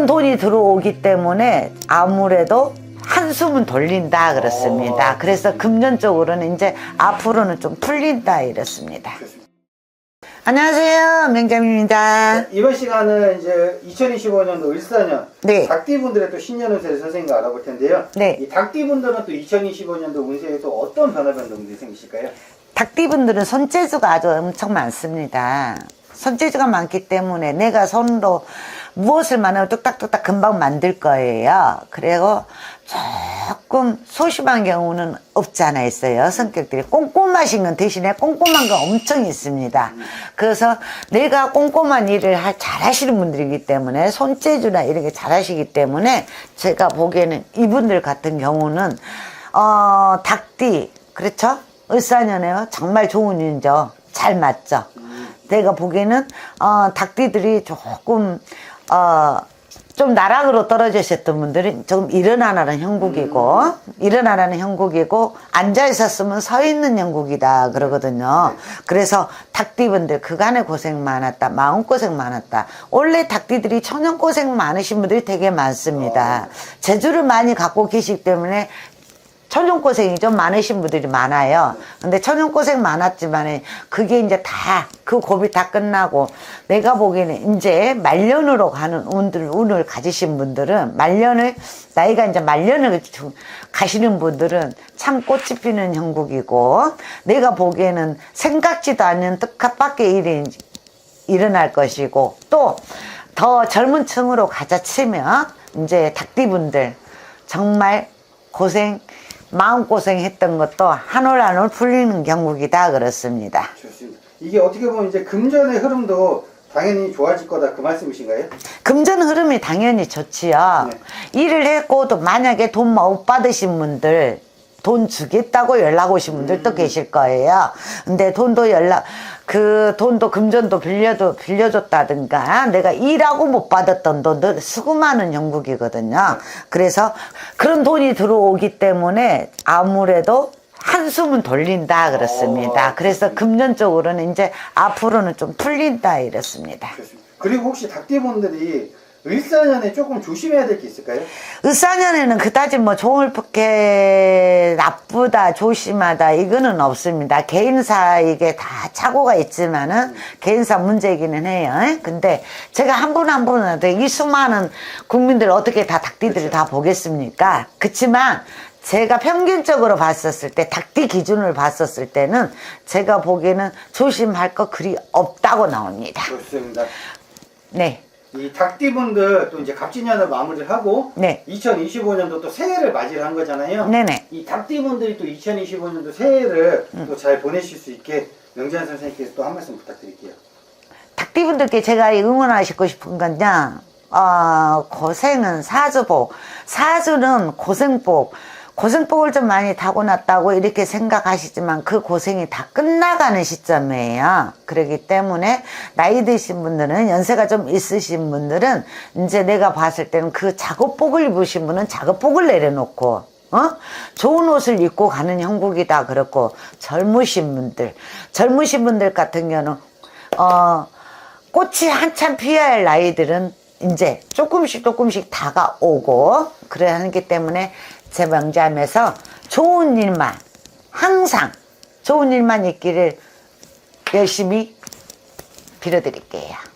그런 돈이 들어오기 때문에 아무래도 한숨은 돌린다 그렇습니다. 어. 그래서 금전 쪽으로는 이제 앞으로는 좀 풀린다 이렇습니다. 안녕하세요. 명jam입니다. 이번 시간은 이제 2025년도 을사년 네. 닭띠분들의 또 신년 운세를 선생님과 알아볼 텐데요. 네. 이 닭띠분들은 또 2025년도 운세에 또 어떤 변화 변동들이 생기실까요? 닭띠분들은 손재주가 아주 엄청 많습니다. 손재주가 많기 때문에 내가 손으로 무엇을 만나면 뚝딱뚝딱 금방 만들 거예요. 그리고 조금 소심한 경우는 없지 않아 있어요. 성격들이 꼼꼼하신 건 대신에 꼼꼼한 건 엄청 있습니다. 그래서 내가 꼼꼼한 일을 하- 잘하시는 분들이기 때문에 손재주나 이런 게 잘 하시기 때문에 제가 보기에는 이분들 같은 경우는 어 닭띠 그렇죠? 을사년에요. 정말 좋은 일이죠. 잘 맞죠. 내가 보기에는 어, 닭띠들이 조금 어, 좀 나락으로 떨어지셨던 분들은 조금 일어나라는 형국이고 일어나라는 형국이고 앉아 있었으면 서 있는 형국이다 그러거든요. 그래서 닭띠분들 그간에 고생 많았다, 마음 고생 많았다. 원래 닭띠들이 천연 고생 많으신 분들이 되게 많습니다. 재주를 많이 갖고 계시기 때문에 천연고생이 좀 많으신 분들이 많아요. 근데 천연고생 많았지만 그게 이제 다, 그 고비 다 끝나고 내가 보기에는 이제 말년으로 가는 운들, 운을 가지신 분들은 말년을, 나이가 이제 말년을 주- 가시는 분들은 참 꽃이 피는 형국이고 내가 보기에는 생각지도 않는 뜻밖의 일이 일어날 것이고 또 더 젊은 층으로 가자 치면 이제 닭띠분들 정말 고생 마음고생 했던 것도 한올 한올 풀리는 경국이다 그렇습니다 좋습니다. 이게 어떻게 보면 이제 금전의 흐름도 당연히 좋아질 거다 그 말씀이신가요? 금전 흐름이 당연히 좋지요 네. 일을 했고도 만약에 돈 못 받으신 분들 돈 주겠다고 연락 오신 분들도 계실 거예요. 근데 돈도 연락 그 돈도 금전도 빌려도 빌려줬다든가 내가 일하고 못 받았던 돈들 수금하는 형국이거든요. 그래서 그런 돈이 들어오기 때문에 아무래도 한숨은 돌린다 그렇습니다. 어. 그래서 금전 쪽으로는 이제 앞으로는 좀 풀린다 이렇습니다. 그리고 혹시 닭띠분들이 을사년에 조금 조심해야 될 게 있을까요? 을사년에는 그다지 뭐 좋을 게 나쁘다 조심하다 이거는 없습니다. 개인사 이게 다 착오가 있지만은 개인사 문제이기는 해요. 근데 제가 한 분 한 분한테 이 수많은 국민들 어떻게 다 닭띠들을 다 보겠습니까? 그치만 제가 평균적으로 봤었을 때 닭띠 기준을 봤었을 때는 제가 보기에는 조심할 거 그리 없다고 나옵니다. 좋습니다. 네 이 닭띠분들 또 이제 갑진년을 마무리를 하고 네. 2025년도 또 새해를 맞이를 한 거잖아요. 네네 이 닭띠분들이 또 2025년도 새해를 또 잘 보내실 수 있게 명재한 선생님께서 또 한 말씀 부탁드릴게요. 닭띠분들께 제가 응원하시고 싶은 건요, 어, 고생은 사주복. 사주는 고생복. 고생복을 좀 많이 타고났다고 이렇게 생각하시지만 그 고생이 다 끝나가는 시점이에요. 그렇기 때문에 나이 드신 분들은 연세가 좀 있으신 분들은 이제 내가 봤을 때는 그 작업복을 입으신 분은 작업복을 내려놓고 어? 좋은 옷을 입고 가는 형국이다 그렇고 젊으신 분들 젊으신 분들 같은 경우는 어 꽃이 한참 피어야 할 나이들은 이제 조금씩 조금씩 다가오고 그래야 하기 때문에 제 명잠에서 좋은 일만 항상 좋은 일만 있기를 열심히 빌어드릴게요.